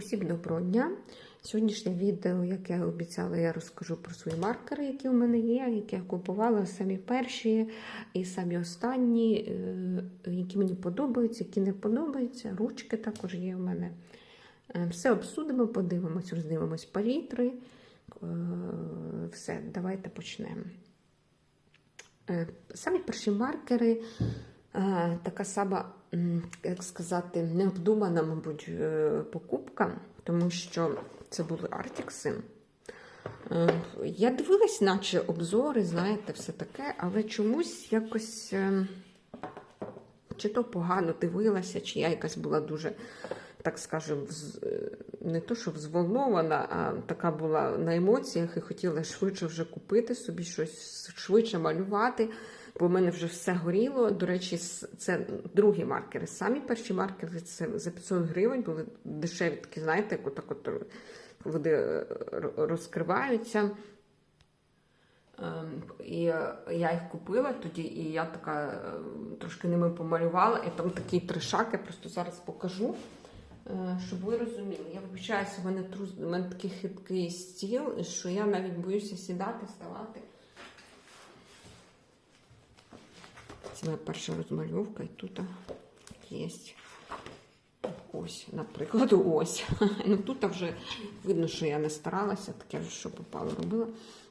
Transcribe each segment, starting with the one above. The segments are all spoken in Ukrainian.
Усім доброго дня! Сьогоднішнє відео, як я обіцяла, я розкажу про свої маркери, які у мене є, які я купувала самі перші і самі останні, е, які мені подобаються, які не подобаються. Ручки також є у мене. Е, Все обсудимо, подивимось, роздивимось палітри. Е, Все, давайте почнемо. Самі перші маркери, така сама, як сказати, необдумана, мабуть, е, покупка, тому що це були артікси. Е, Я дивилась, наче обзори, знаєте, все таке, але чомусь якось е, чи то погано дивилася, чи я якась була дуже, так скажемо, е, не то, що взволнована, а така була на емоціях і хотіла швидше вже купити собі щось, швидше малювати, бо в мене вже все горіло. До речі, це другі маркери. Самі перші маркери це за 500 гривень були дешеві, такі, знаєте, як отак от вони е, розкриваються. Ем, І е, я їх купила тоді, і я така е, трошки ними помалювала. І там такі тришак, я просто зараз покажу, щоб ви розуміли. Я вибачаюся, в мене, трус, в мене такий хиткий стіл, що я навіть боюся сідати, ставати. Це моя перша розмальовка, і тут є. Ось, наприклад, ось. Ну тут вже видно, що я не старалася, таке що попало робила.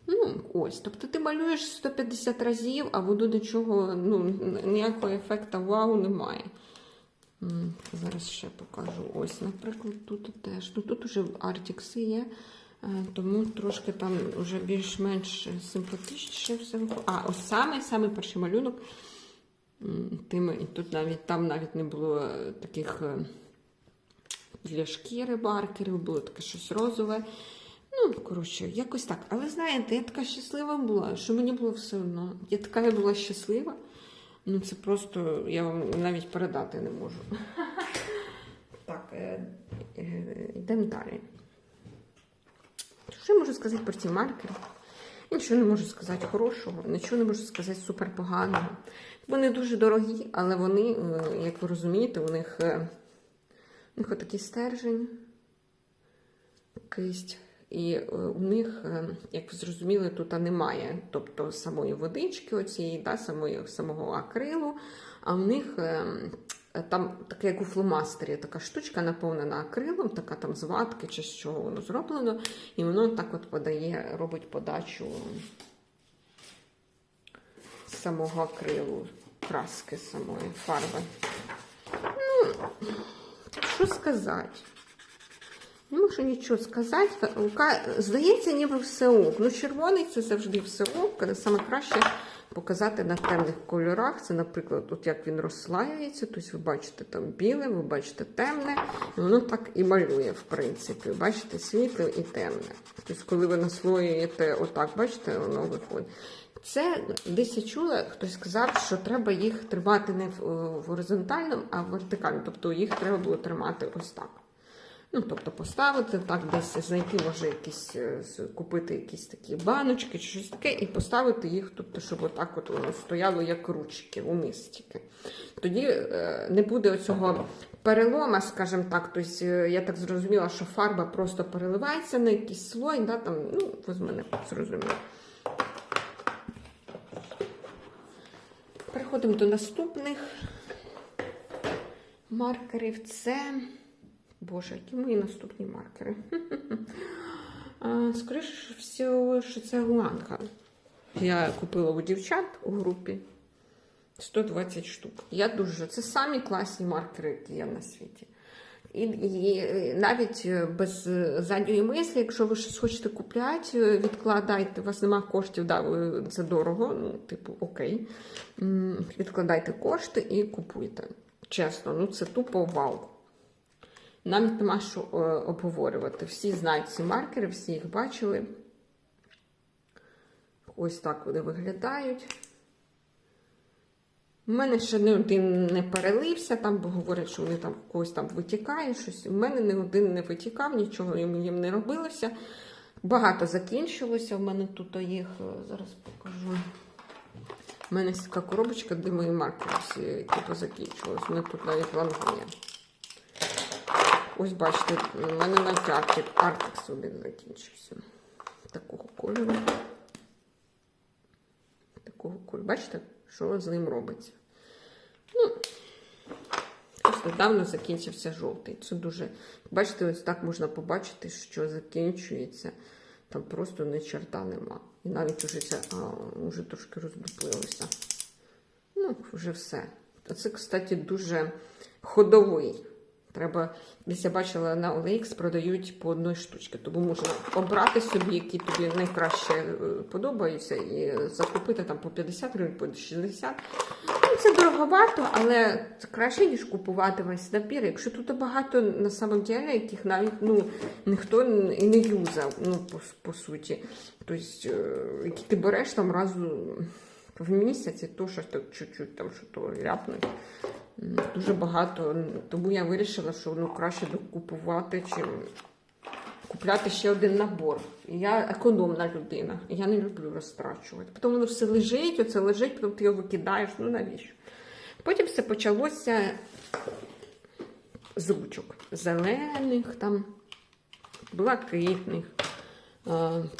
Ну, ось. Тобто ти малюєш 150 разів, а воно до чого ну, ніякого ефекту вау немає. Зараз ще покажу. Ось, наприклад, тут теж. Ну тут уже артікси є, е, тому трошки там вже більш-менш симпатичніше все. А, ось саме перший малюнок. М, Тим, і тут навіть там навіть не було е, таких е, для шкіри маркерів, було таке щось розове. Ну, коротше, якось так. Але знаєте, я така щаслива була, що мені було все одно. Я така я була щаслива. Ну, це просто я вам навіть передати не можу. Так, е, йдемо далі. Що я можу сказати про ці маркери? Нічого не можу сказати хорошого, нічого не можу сказати супер поганого. Вони дуже дорогі, але вони, е, як ви розумієте, у них, е, у них отакий стержень, кисть. І е, у них, як ви зрозуміли, тут немає тобто самої водички, оцієї, да, самої, самого акрилу, а в них там таке, як у фломастері, така штучка наповнена акрилом, така там з ватки чи з чого воно зроблено, і воно так от подає, робить подачу самого акрилу, краски самої фарби. Ну, що сказати? Не можу нічого сказати. Здається, ніби все ок. Ну, червоний це завжди все ок. Саме краще показати на темних кольорах. Це, наприклад, от як він розслаюється. Тобто ви бачите там біле, ви бачите темне, і воно так і малює, в принципі. Бачите, світле і темне. Тобто, коли ви наслоюєте отак, бачите, воно виходить. Це десь я чула, хтось сказав, що треба їх тримати не в горизонтальному, а в вертикальному. Тобто їх треба було тримати ось так. Ну, тобто поставити так, десь знайти, може, якісь, е, купити якісь такі баночки чи щось таке, і поставити їх, тобто, щоб отак от воно стояло як ручки у містики. Тоді е, не буде оцього перелома, скажімо так. Тобто, е, я так зрозуміла, що фарба просто переливається на якийсь слой, да, там, ну, ви з мене зрозуміли. Переходимо до наступних маркерів. Це. Боже, які мої наступні маркери? Скоріше всього, що це гуанга. Я купила у дівчат у групі 120 штук. Я дуже. Це самі класні маркери, які є на світі. І, і навіть без задньої мислі, якщо ви щось хочете купляти, відкладайте, у вас немає коштів, да, це дорого, ну, типу, окей. Відкладайте кошти і купуйте. Чесно, ну це тупо вау. Навіть нема що е, обговорювати. Всі знають ці маркери, всі їх бачили. Ось так вони виглядають. У мене ще не один не перелився, там, бо говорять, що вони там когось там витікає щось. У мене не один не витікав, нічого їм не робилося. Багато закінчилося. У мене тут їх е, зараз покажу. У мене така коробочка, де мої маркери всі, які позакінчувалися. У мене тут навіть ланго є. Ось бачите, у мене навіть Артик, Артикс один закінчився. Такого кольору. Такого кольору. Бачите, що з ним робиться? Ну, ось недавно закінчився жовтий. Це дуже. Бачите, ось так можна побачити, що закінчується. Там просто ні черта нема. І навіть уже а, вже трошки роздуплилося. Ну, вже все. Це, кстати, дуже ходовий. Треба, десь я бачила на OLX продають по одній штучці. Тому можна обрати собі, які тобі найкраще е, подобаються, і закупити там по 50 гривень, по 60. Ну, це дороговато, але це краще, ніж купувати весь набір. Якщо тут багато на самом деле, яких навіть ну, ніхто і не юзав, ну, по, по суті. Тобто, е, які ти береш там разу в місяць, і то що так чуть-чуть там що то ляпнуть. Дуже багато. Тому я вирішила, що ну, краще докупувати, чим купляти ще один набор. Я економна людина. Я не люблю розтрачувати. Потім воно все лежить, оце лежить, потім ти його викидаєш. Ну навіщо? Потім все почалося з ручок. Зелених, там, блакитних,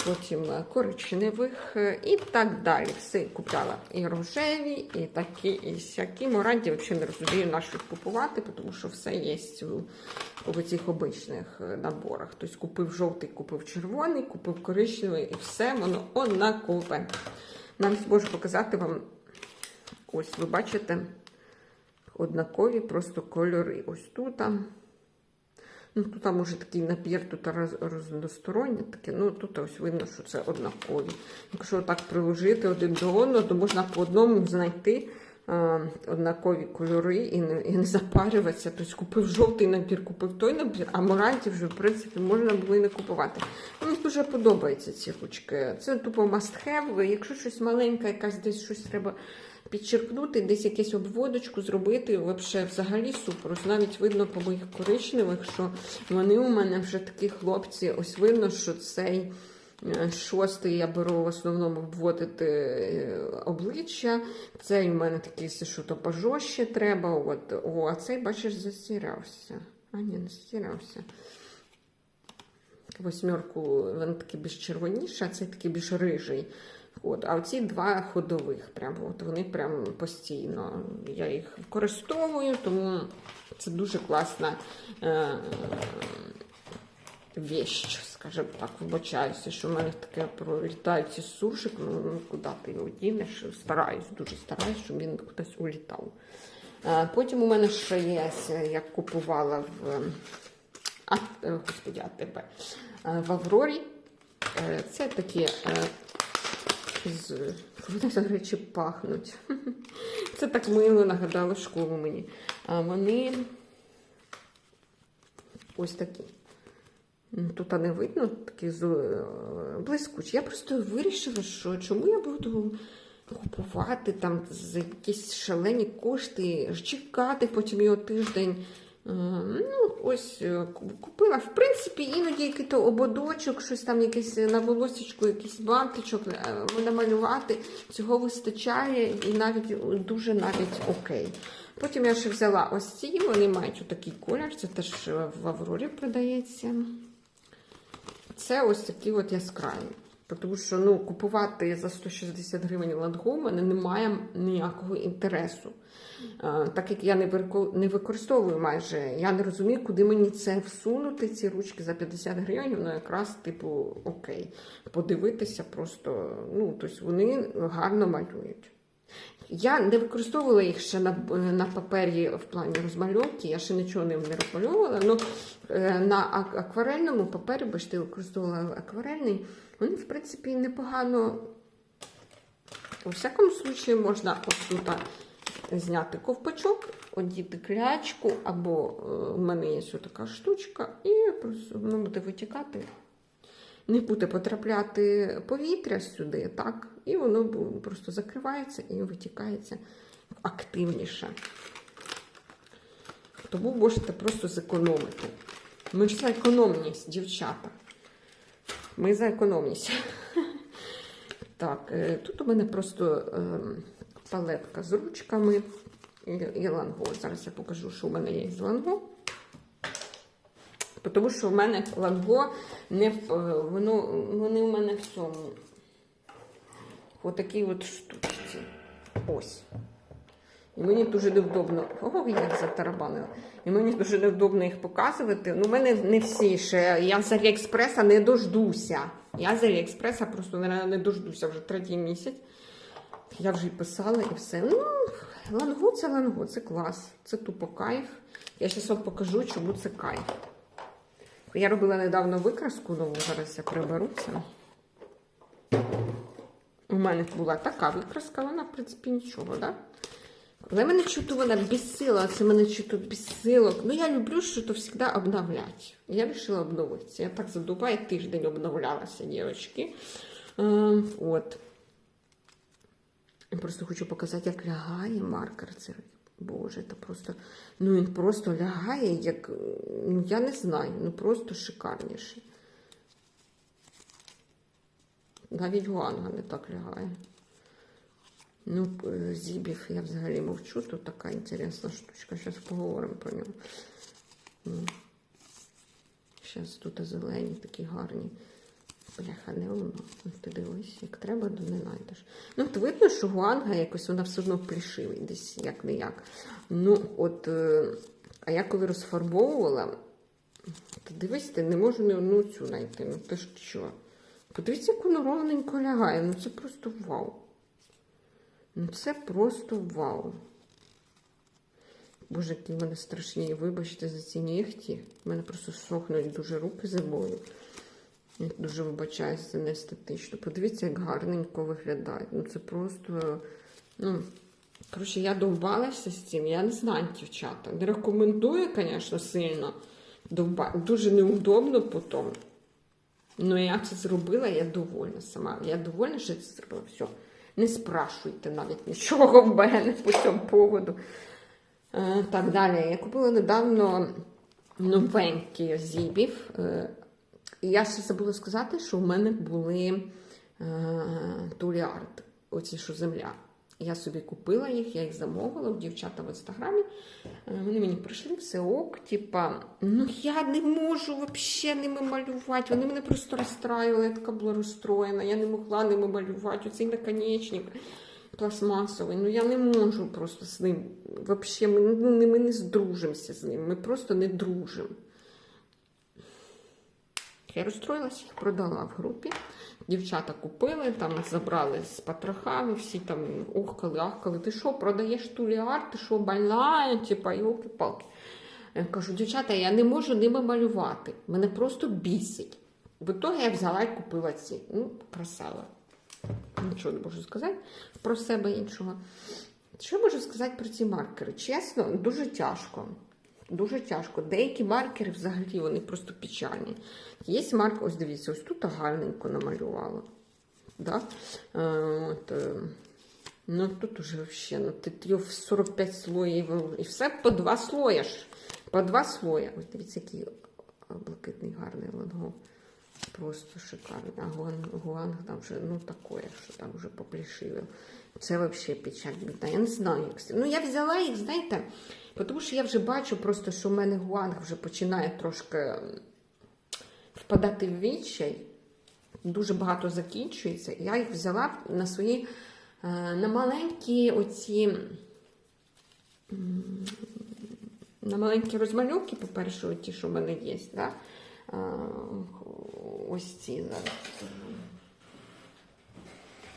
потім е, коричневих е, і так далі. Все купляла і рожеві, і такі, і сякі. Моранті взагалі не розумію, на що купувати, тому що все є у цих обичних е, наборах. Тобто купив жовтий, купив червоний, купив коричневий, і все воно однакове. Навіть можу показати вам. Ось, ви бачите, однакові просто кольори. Ось тут. там. Ну, тут там може такий набір, тут роз, розностороннє таке. Ну, тут ось видно, що це однакові. Якщо так приложити один до одного, то можна по одному знайти е, однакові кольори і не, і не запарюватися. Тобто купив жовтий набір, купив той набір, а моральті вже, в принципі, можна було і не купувати. Мені дуже подобаються ці ручки. Це тупо must have. Якщо щось маленьке, якась десь щось треба підчеркнути, десь якусь обводочку зробити, вообще взагалі супер. Ось навіть видно по моїх коричневих, що вони у мене вже такі хлопці. Ось видно, що цей е, шостий я беру в основному обводити е, обличчя. Цей у мене такий, що то пожорстче треба. От. О, а цей, бачиш, застирався. А ні, не застирався. Восьмерку він такий більш червоніший, а цей такий більш рижий. От, а оці два ходових, прям, от вони прям постійно. Я їх використовую, тому це дуже класна е, вещь, скажімо так, вибачаюся, що в мене таке пролітають ці сушик, ну, ну куди ти його дінеш, стараюсь, дуже стараюсь, щоб він кудись улітав. Е, потім у мене ще є, я купувала в а, е, господи, АТБ, е, в Аврорі. Е, Це такі е, з вони, до речі, пахнуть. Це так мило нагадало школу мені. А вони ось такі. Ну, Тут не видно, такі е, блискучі. Я просто вирішила, що чому я буду купувати там за якісь шалені кошти, чекати потім його тиждень. Е, Ну, ось е, купила. В принципі, іноді якийсь ободочок, щось там якесь на волосічку, якийсь бантичок е, намалювати. Цього вистачає і навіть дуже навіть окей. Потім я ще взяла ось ці, вони мають отакий колір, це теж в Аврорі продається. Це ось такі от яскраві. Тому що ну, купувати за 160 гривень ланго в мене немає ніякого інтересу. Так як я не використовую майже, я не розумію, куди мені це всунути, ці ручки за 50 гривень, воно якраз, типу, окей. Подивитися просто, ну, тобто вони гарно малюють. Я не використовувала їх ще на, на папері в плані розмальовки, я ще нічого ним не розмальовувала. Ну, е, на акварельному папері, бачите, використовувала акварельний, вони, в принципі, непогано. У всякому случаї можна ось тут зняти ковпачок, одіти клячку, або е, у мене є така штучка, і просто воно буде витікати. Не буде потрапляти повітря сюди, так? І воно просто закривається і витікається активніше. Тому можете просто зекономити. Ми ж за економність, дівчата. Ми за економність. Так, е, тут у мене просто ем, палетка з ручками і, ланго. Зараз я покажу, що в мене є з ланго. Тому що в мене ланго не е, воно, вони в мене в цьому. Отакій от штучці. Ось. І мені дуже невдобно. Ого, як затарабанила. І мені дуже невдобно їх показувати. Ну, в мене не всі ще. Я з Аліекспреса не дождуся. Я з Аліекспреса просто не, не дождуся вже третій місяць. Я вже й писала і все. Ну, ланго це ланго, це клас. Це тупо кайф. Я зараз вам покажу, чому це кайф. Я робила недавно викраску нову, зараз я приберу це. У мене була така викраска, вона, в принципі, нічого, так? Да? Але мене чути вона бісила, це мене чути бісило. Ну, я люблю, що то завжди обновляти. Я вирішила обновитися. Я так задуваю, тиждень обновлялася, дівчатки. Е, от. Просто хочу показати, як лягає маркер. Це, Боже, це просто. Ну, він просто лягає, як. Ну, я не знаю, ну просто шикарніше. Навіть Гуанга не так лягає. Ну, е, зібів я взагалі мовчу, тут така інтересна штучка. Зараз поговоримо про нього. Зараз тут зелені такі гарні. Бляха, не воно. Ти дивись, як треба, то не знайдеш. Ну, от видно, що гуанга якось вона все одно плішивий, десь як не як. Ну, от, е, а я коли розфарбовувала, то дивись, ти не можу ні одну цю знайти. Ну ти ж що? Подивіться, як воно ровненько лягає. Ну це просто вау. Ну це просто вау. Боже, які в мене страшні. Вибачте за ці нігті. У мене просто сохнуть дуже руки зимою. Я дуже вибачаюся, це не естетично. Подивіться, як гарненько виглядає. Ну це просто. Ну, коротше, я довбалася з цим. Я не знаю, дівчата. Не рекомендую, звісно, сильно. Довба... Дуже неудобно потім. Ну, я це зробила, я довольна сама. Я довольна, що я це зробила. Все. Не спрашуйте навіть нічого в мене по цьому поводу. Е, так далі. Я купила недавно новенькі зібів. Е, і я ще забула сказати, що в мене були е, туліард, оці що земля. Я собі купила їх, я їх замовила у дівчата в інстаграмі. Е, Вони мені прийшли, все ок. Типа, ну я не можу взагалі ними малювати. Вони мене просто розстраювали, я така була розстроєна, я не могла ними малювати. Оцей наконечник пластмасовий. Ну я не можу просто з ним. Взагалі, ми, ну, ми не здружимося з ним. Ми просто не дружимо. Я розстроїлася, їх продала в групі. Дівчата купили, там забрали з потрохами, всі там охкали, ахкали. Ти що, продаєш туліар, ти що, больна? Типа, йолки-палки. Я кажу, дівчата, я не можу ними малювати. Мене просто бісить. В ітогі я взяла і купила ці. Ну, красава. Нічого не можу сказати про себе іншого. Що можу сказати про ці маркери? Чесно, дуже тяжко. Дуже тяжко. Деякі маркери взагалі вони просто печальні. Є маркер, ось дивіться, ось тут гарненько намалювала. Да? Е, от, е, ну тут уже взагалі, ну ти його в 45 слоїв і все по два слоя ж. По два слоя. Ось дивіться, який блакитний гарний ланго. Просто шикарний. А гуанг, гуанг там вже ну такое, що там вже поплішивив. Це взагалі печаль бідна. Я не знаю, як це. Ну, я взяла їх, знаєте, тому що я вже бачу просто, що в мене гуанг вже починає трошки впадати в відчай. Дуже багато закінчується. Я їх взяла на свої е, на маленькі оці. На маленькі розмальовки, по-перше, ті, що в мене є, да? Е, ось ці зараз.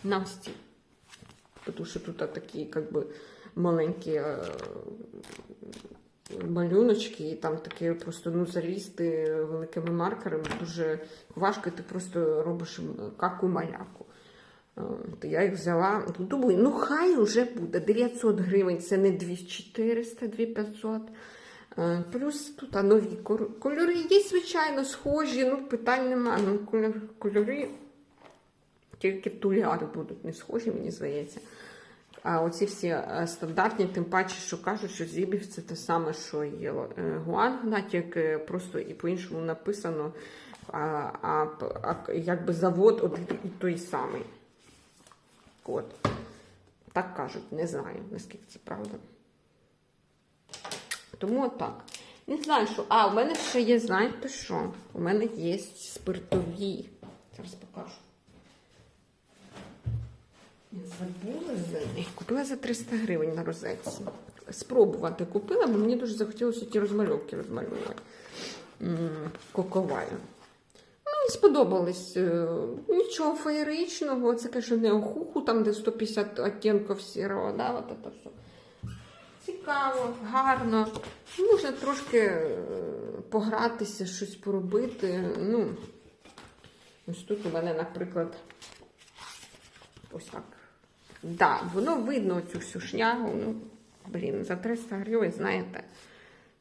На ось ці. Тому що тут такі, би, маленькі е, малюночки, і там таке просто ну, залізти великими маркерами дуже важко, ти просто робиш каку маляку. Е, То я їх взяла. Думаю, ну хай вже буде 900 гривень, це не 2400, 2500. Е, Плюс тут а, нові кольори є, звичайно, схожі, ну питань нема. Ну, кольор- кольори тільки туліари будуть не схожі, мені здається. А оці всі е, стандартні, тим паче, що кажуть, що зібів це те саме, що є е, гуанг, тільки просто і по-іншому написано, а, а, а якби завод один і той самий. От. Так кажуть, не знаю, наскільки це правда. Тому так. Не знаю, що. А, у мене ще є, знаєте що? У мене є спиртові. Зараз покажу. Забула за них. Купила за 300 гривень на розетці. Спробувати купила, бо мені дуже захотілося ті розмальовки розмалювати. Коковаю. Мені сподобались. е, Нічого феєричного. Це, каже, не охуху, там, де 150 оттінків сірого, да, от це все. Цікаво, гарно. Можна трошки е, погратися, щось поробити. Ну, ось тут у мене, наприклад, ось так. Да, воно видно цю всю шнягу. Ну, блін, за 300 гривень, знаєте,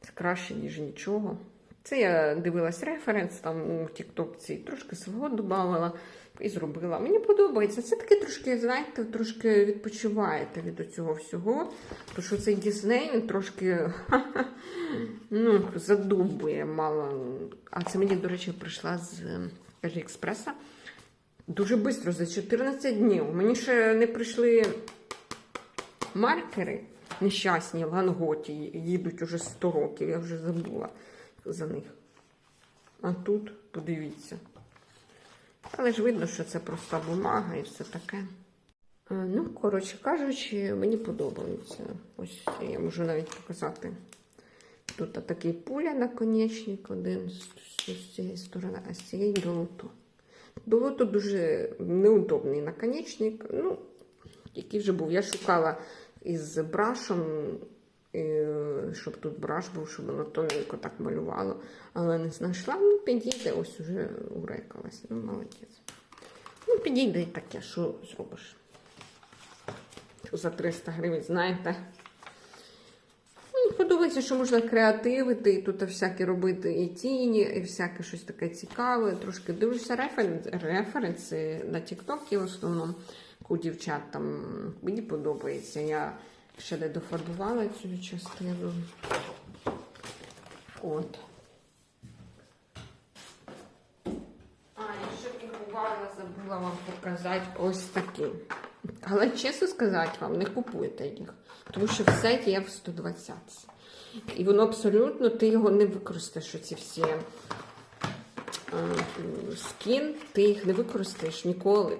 це краще, ніж нічого. Це я дивилась референс там у Тіктокці, трошки свого додавала і зробила. Мені подобається. Це таке трошки, знаєте, трошки відпочиваєте від цього всього. Тому що цей Дісней він трошки ну, задубує мало. А це мені, до речі, прийшла з Аліекспреса. Дуже швидко, за 14 днів. Мені ще не прийшли маркери нещасні ланготі, їдуть уже 100 років, я вже забула за них. А тут, подивіться. Але ж видно, що це проста бумага і все таке. Е, Ну, коротше кажучи, мені подобається. Ось я можу навіть показати. Тут такий пуля наконечник, один з, цієї сторони, а з цієї долоту. Долото дуже неудобний наконечник. Ну, який вже був. Я шукала із брашем, е, щоб тут браш був, щоб воно тоненько так малювало. Але не знайшла. Ну, підійде, ось уже урекалась. Ну, молодець. Ну, підійде і таке, що зробиш. За 300 гривень, знаєте. Подобається, що можна креативити, і тут всяке робити і тіні, і всяке щось таке цікаве. Трошки дивлюся референс, референси на TikTok в основному у дівчат там. Мені подобається. Я ще не дофарбувала цю частину. От. А, і ще купувала, забула вам показати ось такі. Але чесно сказати вам, не купуйте їх. Тому що в сеті є в 120. І воно абсолютно, ти його не використаєш, оці всі е, скін, ти їх не використаєш ніколи.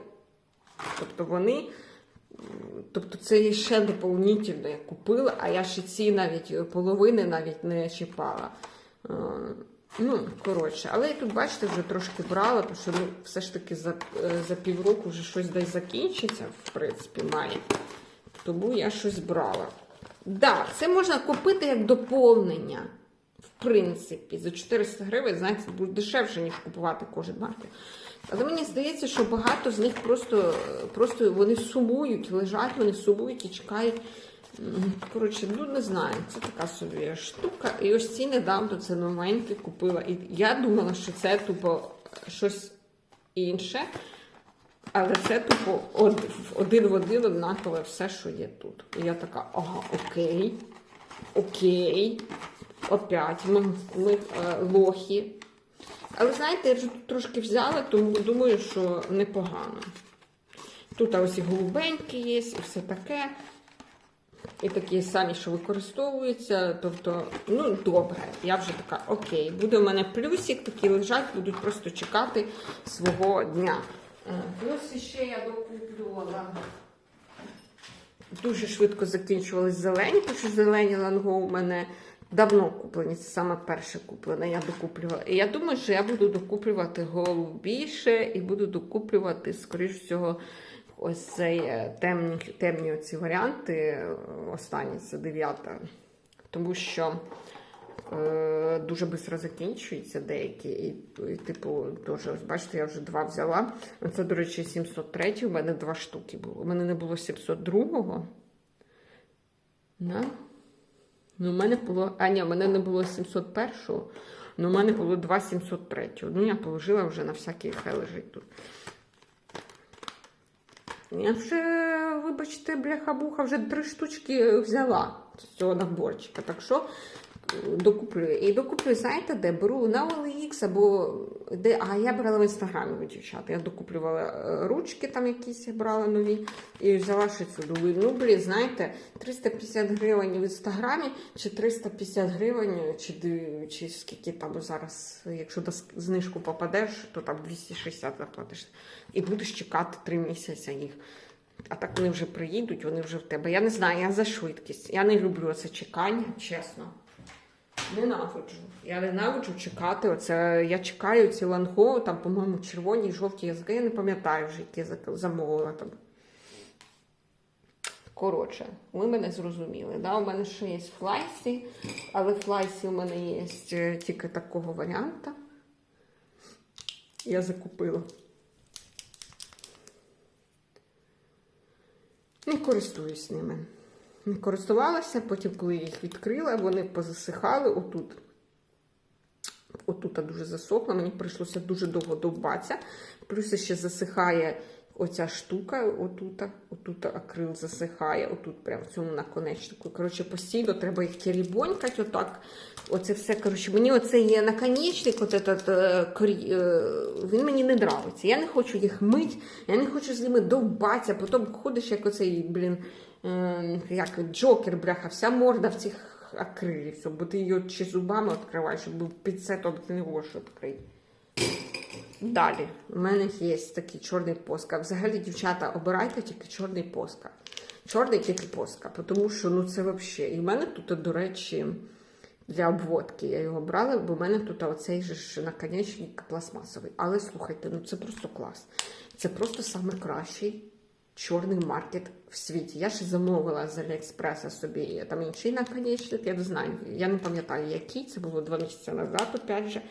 Тобто вони, тобто це є ще доповнительно я купила, а я ще ці навіть половини навіть не чіпала. Е, Ну, коротше, але я тут, бачите, вже трошки брала, тому що ну, все ж таки за, е, за півроку вже щось десь закінчиться, в принципі, має. Тому я щось брала. Да, це можна купити як доповнення. В принципі, за 400 гривень, знаєте, буде дешевше, ніж купувати кожен маркер. Але мені здається, що багато з них просто, просто вони сумують, лежать, вони сумують і чекають. Коротше, ну не знаю, це така собі штука. І ось ці недавно це новеньке купила. І я думала, що це тупо щось інше. Але це тупо один в один однакове все, що є тут. І я така, ага, окей, окей. Опять ми, ми е, лохи. Але знаєте, я вже тут трошки взяла, тому думаю, що непогано. Тут ось і голубенькі є, і все таке. І такі самі, що використовуються. Тобто, ну добре, я вже така, окей, буде у мене плюсик, такі лежать, будуть просто чекати свого дня. Е, Плюс ще я докуплювала. Дуже швидко закінчувались зелені, тому що зелені ланго у мене давно куплені. Це саме перше куплене, я докуплювала. І я думаю, що я буду докуплювати голубіше і буду докуплювати, скоріш всього, ось цей е, темні, темні оці варіанти. е, Останні це дев'ята. Тому що е, дуже швидко закінчуються деякі. І, і типу, теж, ось бачите, я вже два взяла. Це, до речі, 703, у мене два штуки було. У мене не було 702-го. Да? Ну, у мене було. А, ні, у мене не було 701-го, але у мене було два 703-го. Ну, я положила вже на всякий хай лежить тут. Я вже, вибачте, бляха-буха, вже три штучки взяла з цього наборчика. Так що докуплю. І докуплю, знаєте, де? Беру на OLX або де. А я брала в інстаграмі у дівчат. Я докуплювала е, ручки там якісь брала нові. І взяла ще цю. Думаю, ну блін, знаєте, 350 гривень в інстаграмі, чи 350 гривень, чи, чи скільки там зараз, якщо до знижку попадеш, то там 260 заплатиш. І будеш чекати 3 місяці їх. А так вони вже приїдуть, вони вже в тебе. Я не знаю, я за швидкість. Я не люблю це чекання, чесно. Ненавиджу. Я ненавиджу чекати. Оце я чекаю ці ланго, там, по-моєму, червоні і жовті язики. Я не пам'ятаю вже, які замовила там. Коротше, ви мене зрозуміли. Да? У мене ще є флайсі, але флайсі у мене є е, тільки такого варіанту. Я закупила. Не користуюсь ними. Користувалася, потім, коли я їх відкрила, вони позасихали отут. Отут дуже засохло, мені прийшлося дуже довго довбатися. Плюс ще засихає оця штука, отут, отут акрил засихає, отут прямо в цьому наконечнику. Коротше, постійно треба їх терібонькати отак. Оце все, коротше, мені оце є наконечник, от этот, е, е, він мені не нравиться. Я не хочу їх мити, я не хочу з ними довбатися, потім ходиш, як оцей, блін, як джокер, бляха, вся морда в цих акрилів, бо ти її чи зубами відкриваєш, щоб підсетом ти не. Далі, у мене є такий чорний поска. Взагалі, дівчата, обирайте тільки чорний поска. Чорний тільки поска, тому що ну це взагалі. І в мене тут, до речі, для обводки я його брала, бо в мене тут оцей же наконечник пластмасовий. Але слухайте, ну це просто клас. Це просто найкращий чорний маркет в світі. Я ще замовила з Аліекспреса собі там інший наконечник, я не знаю, я не пам'ятаю, який, це було два місяці назад, опять же.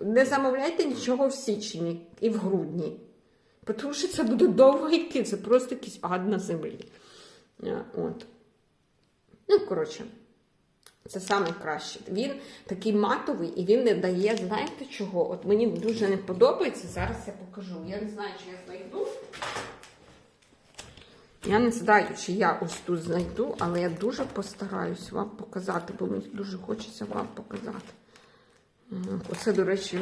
Не замовляйте нічого в січні і в грудні. Тому що це буде довго йти, це просто якийсь ад на землі. Е, От. Ну, коротше, це саме краще. Він такий матовий і він не дає, знаєте чого? От мені дуже не подобається. Зараз я покажу. Я не знаю, чи я знайду. Я не знаю, чи я ось тут знайду, але я дуже постараюсь вам показати, бо мені дуже хочеться вам показати. Оце, до речі,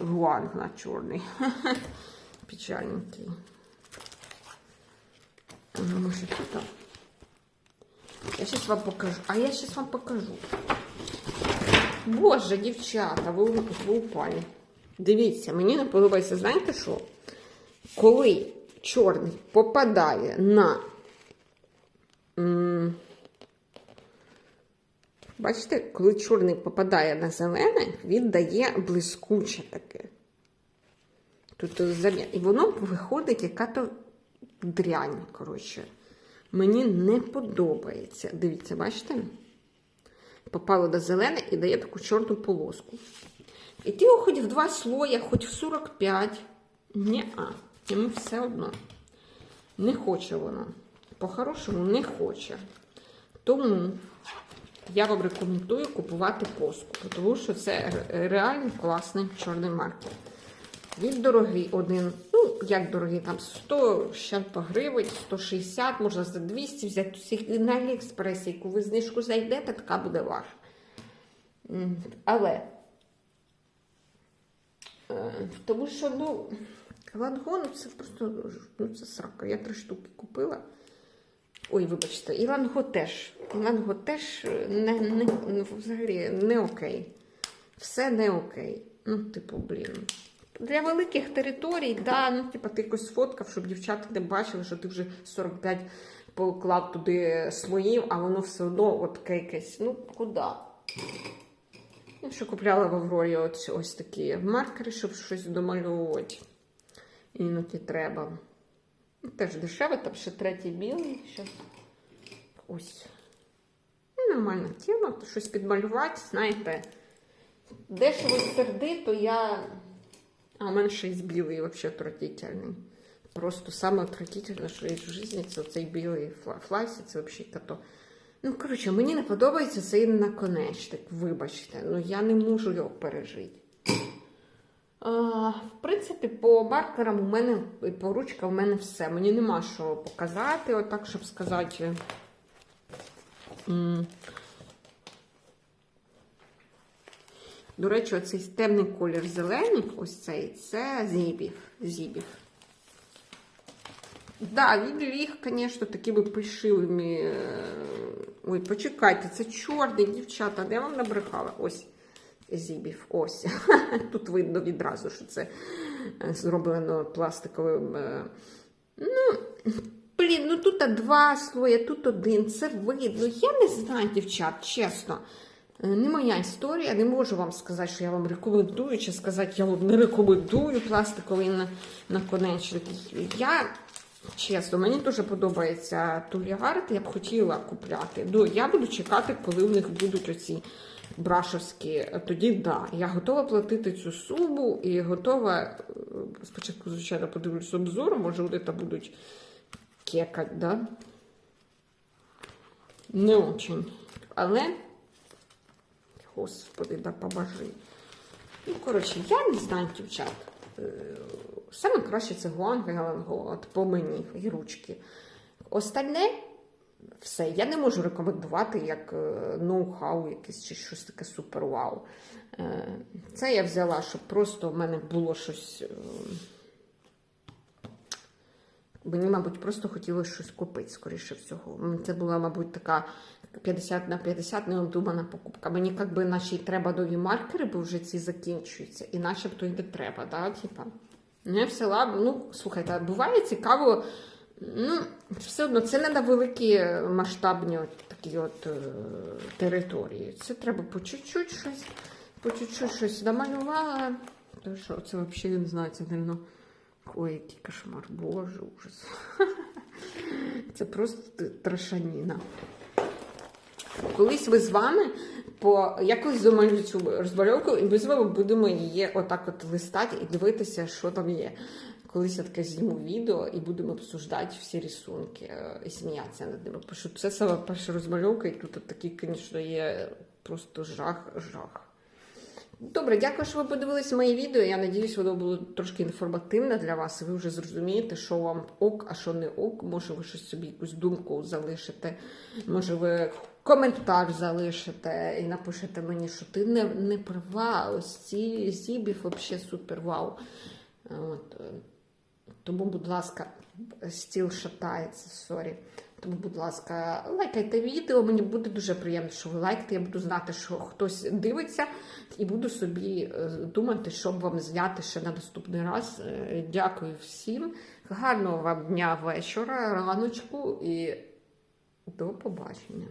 гуанг на чорний. Печальненький. Ну, може, тут. Я зараз вам покажу. А я зараз вам покажу. Боже, дівчата, ви, ви упали. Дивіться, мені не подобається, знаєте що? Коли чорний попадає на. Бачите, коли чорний попадає на зелене, він дає блискуче таке. Тут. І воно виходить яка-то дрянь, коротше. Мені не подобається. Дивіться, бачите? Попало до зелене і дає таку чорну полоску. І ти хоч в два слоя, хоч в 45. Ні-а. Йому все одно. Не хоче воно. По-хорошому не хоче. Тому я вам рекомендую купувати поску, тому що це реально класний чорний маркер. Він дорогий один, ну як дорогий, там 100 ще по гривень, 160, можна за 200 взяти. Всіх на Аліекспресі, яку ви знижку зайдете, така буде ваша. Але е, тому що, ну, лангон це просто ну, це срака. Я три штуки купила. Ой, вибачте, і ланго теж. Ланго теж не, не, не, взагалі не окей. Все не окей. Ну, типу, блін. Для великих територій, да, ну, типу, ти якось сфоткав, щоб дівчата не бачили, що ти вже 45 поклав туди слоїв, а воно все одно от якесь. Ну, куди? Я ще купляла в Аврорі ось, ось такі маркери, щоб щось домальовувати. Іноді треба. Ну, Теж дешеве, там ще третій білий. Щас. Ось. Ну, Нормальна тема, то щось підмалювати, знаєте. Дешево сердито я. А у мене ще й білий взагалі отвратительний. Просто саме отвратительне, що є в житті, це цей білий фла- флайсі, це взагалі то. Ну, коротше, мені не подобається цей наконечник, вибачте. Ну я не можу його пережити. В принципі, по маркерам у мене і по ручкам у мене все. Мені нема що показати, отак, щоб сказати. До речі, оцей темний колір зелений, ось цей, це зібів. зібів. Да, він ліг, звісно, такими пишивими. Ой, почекайте, це чорний, дівчата, де я вам набрехала? Ось зібів, ось. Тут видно відразу, що це е, зроблено пластиковим. е, Ну, блін, ну тут два слої, тут один, це видно. Я не знаю, дівчат, чесно. Е, Не моя історія, не можу вам сказати, що я вам рекомендую, чи сказати, я вам не рекомендую пластиковий на- наконечник. Я, чесно, мені дуже подобається тулігард, я б хотіла купляти. Ну, я буду чекати, коли у них будуть оці брашовські. Тоді да, я готова платити цю суму і готова. е, Спочатку, звичайно, подивлюсь обзор, може вони там будуть кекать, да? Не очень. Але. Господи, да поможи. Ну, коротше, я не знаю, дівчат. Е, Саме краще це гуанга і галанго, от по мені і ручки. Остальне все. Я не можу рекомендувати як е, ноу-хау якесь чи щось таке супер-вау. Е, Це я взяла, щоб просто в мене було щось. е, Мені, мабуть, просто хотілося щось купити, скоріше всього. Це була, мабуть, така 50 на 50 необдумана покупка. Мені як би наче треба нові маркери, бо вже ці закінчуються, і начебто й не треба. Да? Типа. Ну, я взяла, ну, слухайте, буває цікаво. Ну, все одно це не на великі масштабні от такі от е, території. Це треба по чуть-чуть щось, по чуть-чуть щось намалювала. То що це взагалі не знаю, це напевно. Ой, який кошмар, боже, ужас. Це просто трошаніна. Колись ви з вами по якось замалю цю розмальовку, і ми з вами будемо її отак от листати і дивитися, що там є. Колись я таке зніму відео і будемо обсуждати всі рисунки е, і сміятися над ними. Тому що це саме перша розмальовка, і тут такий, звісно, є просто жах, жах. Добре, дякую, що ви подивилися моє відео. Я надіюсь, воно було трошки інформативне для вас, ви вже зрозумієте, що вам ок, а що не ок. Може, ви щось собі якусь думку залишите, може, ви коментар залишите і напишете мені, що ти не, не права. Ось ці зібів взагалі супер вау. От. Тому, будь ласка, стіл шатається, сорі. Тому, будь ласка, лайкайте відео. Мені буде дуже приємно, що ви лайкаєте. Я буду знати, що хтось дивиться, і буду собі е, думати, що б вам зняти ще на наступний раз. Е, Дякую всім. Гарного вам дня вечора, раночку і до побачення.